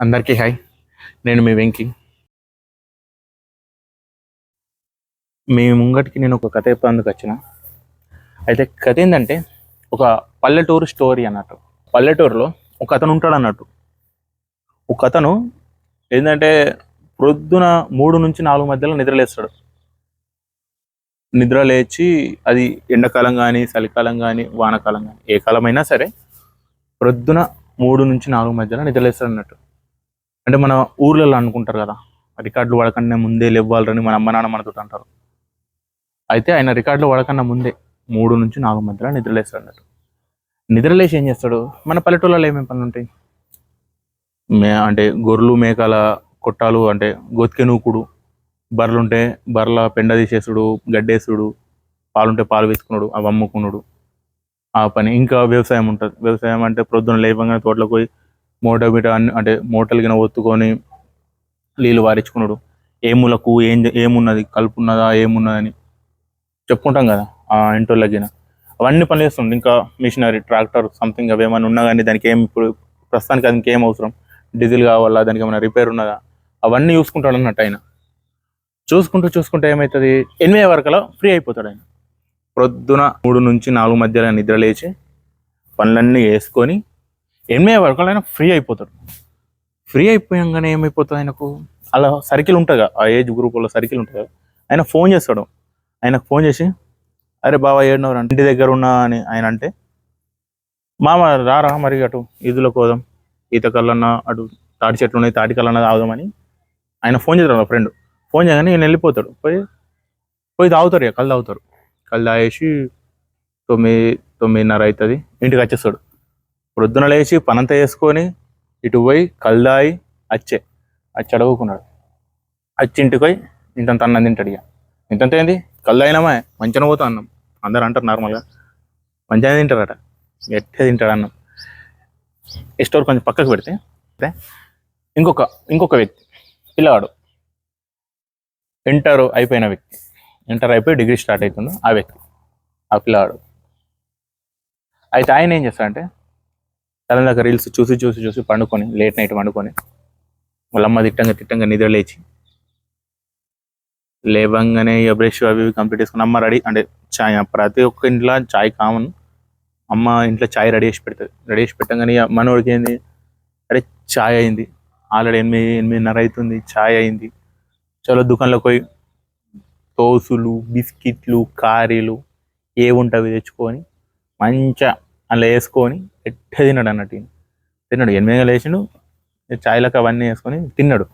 అందరికీ హాయ్. నేను మీ వెంకి. మీ ముంగటికి నేను ఒక కథ చెప్పేందుకు వచ్చిన. అయితే కథ ఏంటంటే ఒక పల్లెటూరు స్టోరీ అన్నట్టు. పల్లెటూరులో ఒక అతను ఉంటాడు అన్నట్టు. ఒక అతను ఏంటంటే ప్రొద్దున మూడు నుంచి నాలుగు మధ్యలో నిద్రలేస్తాడు నిద్ర లేచి అది ఎండాకాలం కానీ చలికాలం కానీ వానకాలం కానీ ఏ కాలమైనా సరే ప్రొద్దున మూడు నుంచి నాలుగు మధ్యలో నిద్రలేస్తాడు అన్నట్టు. అంటే మన ఊర్లలో అనుకుంటారు కదా రికార్డులు పడకుండా ముందే లేవ్వాలని మన అమ్మ నాన్న మనతో అంటారు. అయితే ఆయన రికార్డులు పడకుండా ముందే మూడు నుంచి నాలుగు మధ్యలో నిద్రలేస్తాడు అన్నట్టు నిద్రలేసి ఏం చేస్తాడు? మన పల్లెటూళ్ళలో ఏమేమి పనులు ఉంటాయి? మే అంటే గొర్రెలు మేకల కొట్టాలు అంటే గొతికే నూకుడు బర్రెలుంటే బర్రెల పెండ తీసేసుడు గడ్డేసుడు పాలుంటే పాలు వేసుకున్నాడు అవి అమ్ముకున్నాడు. ఆ పని ఇంకా వ్యవసాయం ఉంటుంది. వ్యవసాయం అంటే ప్రొద్దున లేవగానే తోటలోకి పోయి మూట బిట అంటే మూటలు గిన ఒత్తుకొని నీళ్ళు వారించుకున్నాడు. ఏ మూలకు ఏం ఏమున్నది కలుపు ఉన్నదా ఏమున్నదని చెప్పుకుంటాం కదా ఆ ఇంటోళ్ళకిన అవన్నీ పనులు చేస్తుండే. ఇంకా మిషనరీ ట్రాక్టర్ సంథింగ్ అవి ఏమైనా ఉన్నా కానీ దానికి ఏం ఇప్పుడు ప్రస్తుతానికి దానికి ఏం అవసరం. డీజిల్ కావాలా దానికి ఏమైనా రిపేర్ ఉన్నదా? అవన్నీ చూసుకుంటాడు అన్నట్టు ఆయన. చూసుకుంటూ చూసుకుంటే ఏమవుతుంది ఎనిమిది వరకులో ఫ్రీ అయిపోతాడు ఆయన. ప్రొద్దున మూడు నుంచి నాలుగు మధ్యలో నిద్ర లేచి పనులన్నీ వేసుకొని ఎనిమిది వరకు ఆయన ఫ్రీ అయిపోతాడు ఫ్రీ అయిపోయంగానే ఏమైపోతుంది ఆయనకు? అలా సర్కిల్ ఉంటుంది ఆ ఏజ్ గ్రూప్లో సర్కిల్ ఉంటుంది కదా. ఆయన ఫోన్ చేస్తాడు. ఆయనకు ఫోన్ చేసి అరే బాబా ఏడునవరు ఇంటి దగ్గర ఉన్నా అని ఆయన అంటే మామ రారా మరి అటు ఈదులోకి పోదాం ఈత కళ్ళన్నా అటు తాటి చెట్లు ఉన్నాయి తాటి కళ్ళన్నా తాగుదామని ఆయన ఫోన్ చేస్తాడు ఫ్రెండ్ ఫోన్ చేయగానే ఈయన వెళ్ళిపోతాడు. పోయి పోయి తాగుతారు ఇక కళ్ళు తాగుతారు. కళ్ళు తాగేసి తొమ్మిది తొమ్మిదిన్నర అవుతుంది ఇంటికి వచ్చేస్తాడు. ప్రొద్దున లేచి పనంతా వేసుకొని ఇటు పోయి కల్దాయి అచ్చే అచ్చి అడుగుకున్నాడు. అచ్చి ఇంటికి పోయి ఇంతంత అన్నం తింటాడు ఇక. ఇంతంత ఏంది? కల్దాయినామా మంచిగా పోతా అన్నం. అందరు అంటారు నార్మల్గా మంచిగా తింటారట. ఎట్టే తింటాడు అన్నం. ఈ స్టోర్ కొంచెం పక్కకు పెడితే ఇంకొక ఇంకొక వ్యక్తి పిల్లవాడు ఇంటర్ అయిపోయిన వ్యక్తి ఇంటర్ అయిపోయి డిగ్రీ స్టార్ట్ అవుతుండు ఆ వ్యక్తి ఆ పిల్లవాడు. అయితే ఆయన ఏం చేస్తాడంటే తన దగ్గర రీల్స్ చూసి చూసి చూసి పండుకొని లేట్ నైట్ పండుకొని వాళ్ళమ్మ తిట్టంగా తిట్టంగా నిద్ర లేచి లేవంగానే ఇక బ్రష్ అవి ఇవి కంప్లీట్ చేసుకుని అమ్మ రెడీ అంటే చాయ్ ప్రతి ఒక్క ఇంట్లో చాయ్ కామన్. అమ్మ ఇంట్లో చాయ్ రెడీ చేసి పెడుతుంది. రెడీ చేసి పెట్టంగానే ఇక మనోడికి ఏంది? అరే చాయ్ అయింది. ఆల్రెడీ ఎనిమిది ఎనిమిదిన్నర అవుతుంది చాయ్ అయింది. చలో దుకాణంలోకి పోయి తోసులు బిస్కెట్లు కారీలు ఏ తెచ్చుకొని మంచిగా అందులో వేసుకొని ఎట్ట తిన్నాడు అన్నట్టు ఈయన. తిన్నాడు. ఎనిమిదిగా లేచిండు. చాయ్లకు అవన్నీ వేసుకొని తిన్నాడు.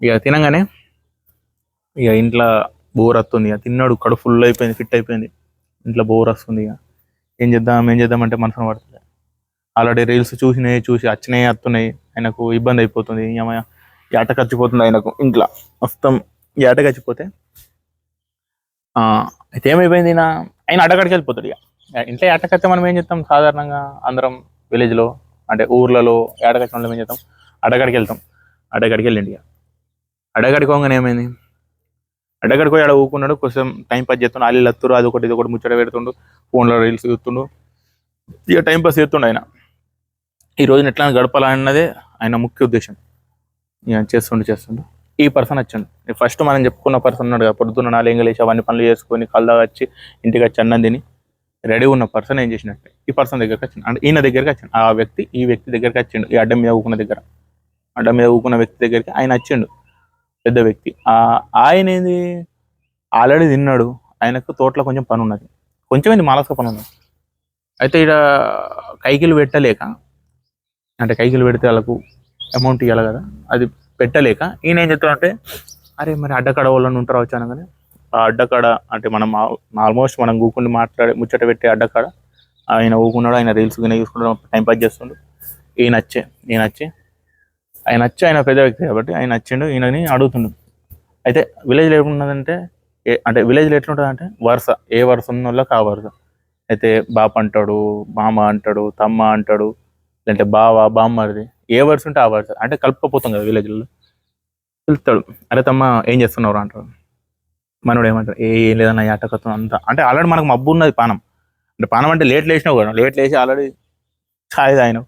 ఇక తినగానే ఇక ఇంట్లో బోర్ వస్తుంది ఇక. తిన్నాడు. కడుపు ఫుల్ అయిపోయింది ఫిట్ అయిపోయింది. ఇంట్లో బోర్ వస్తుంది ఇక. ఏం చేద్దాం ఏం చేద్దాం అంటే మనసున పడుతుంది. ఆల్రెడీ రీల్స్ చూసినాయి చూసి వచ్చినాయి వస్తున్నాయి. ఆయనకు ఇబ్బంది అయిపోతుంది. ఏమయ్య ఈ ఖర్చిపోతుంది ఆయనకు ఇంట్లో. మొత్తం ఏట ఆట ఖర్చిపోతే ఆ, అయితే ఏమైపోయింది నా ఆయన అడగడికి వెళ్ళిపోతాడు ఇక. ఇంట్లో ఏటకైతే మనం ఏం చేస్తాం? సాధారణంగా అందరం విలేజ్లో అంటే ఊర్లలో ఏటకచ్చిన వాళ్ళు ఏం చేస్తాం? అడగడికి వెళ్తాం. అడగడికి వెళ్ళిండి ఇక. అడగడికి పోగానే ఏమైంది? అడగడికి పోయి ఆడ ఊకున్నాడు కొంచెం టైం పాస్ చేస్తుండు. అల్లి లత్తురు అది ఒకటి ఇది ఒకటి ముచ్చట పెడుతుండు. ఫోన్లో రీల్స్ చూస్తుండు. ఇక టైం పాస్ చేస్తుండు ఆయన. ఈ రోజున ఎట్లా గడపాలన్నదే ఆయన ముఖ్య ఉద్దేశం. ఇక చేస్తుండు చేస్తుండు. ఈ పర్సన్ వచ్చాడు. ఫస్ట్ మనం చెప్పుకున్న పర్సన్ ఉన్నాడు కదా. పొద్దున్న నాలుగు ఎంగలేసి అవన్నీ పనులు చేసుకొని కల్దా వచ్చి ఇంటికి వచ్చి అన్నం తిని రెడీ ఉన్న పర్సన్ ఏం చేసినట్టే? ఈ పర్సన్ దగ్గరికి వచ్చింది అంటే ఈయన దగ్గరికి వచ్చిండు. ఆ వ్యక్తి ఈ వ్యక్తి దగ్గరికి వచ్చిండు. ఈ అడ్డం మీద ఊకున్న దగ్గర. అడ్డం మీద ఊకున్న వ్యక్తి దగ్గరికి ఆయన వచ్చిండు. పెద్ద వ్యక్తి. ఆయన ఏది? ఆల్రెడీ తిన్నాడు. ఆయనకు తోటలో కొంచెం పని ఉన్నది. కొంచెం ఏంది? మాలసక పని ఉన్నది. అయితే ఇక్కడ కైకిలు పెట్టలేక అంటే కైకిలు పెడితే వాళ్ళకు అమౌంట్ ఇవ్వాలి కదా అది పెట్టలేక ఈయన ఏం చెప్తాడంటే అరే మరి అడ్డకడ వాళ్ళని ఉంటారు వచ్చాను కానీ ఆ అడ్డకాడ అంటే మనం ఆల్మోస్ట్ మనం కూకుని మాట్లాడే ముచ్చట పెట్టే అడ్డకాడ ఆయన ఊకున్నాడు ఆయన రీల్స్ గిన చూసుకుంటాడు టైం పాస్ చేస్తుండు. ఈయన వచ్చే ఈయన వచ్చే ఆయన వచ్చి ఆయన పెద్ద వ్యక్తి కాబట్టి ఆయన వచ్చిండు ఈయనని అడుగుతుండు. అయితే విలేజ్లో ఏమున్నదంటే ఏ అంటే విలేజ్లో ఎట్లుంటుందంటే వరుస ఏ వరుస ఉన్న వాళ్ళకి ఆ వరుస. అయితే బాప అంటాడు మామ అంటాడు తమ్మ అంటాడు లేదంటే బావ బామ్మది ఏ వరుస ఉంటే ఆ వరుస. అంటే కలుపుకపోతాం కదా విలేజ్లో పిలుస్తాడు అరే తమ్మ ఏం చేస్తున్నారు అంటాడు. మనోడు ఏమంటారు ఏ ఏం లేదన్న ఆటకత్వం అంతా. అంటే ఆల్రెడీ మనకు మబ్బు ఉన్నది పానం. అంటే పానం అంటే లేట్ లేచినావు కదా లేట్ లేచి ఆల్రెడీ ఛాయ్ తాగినావు.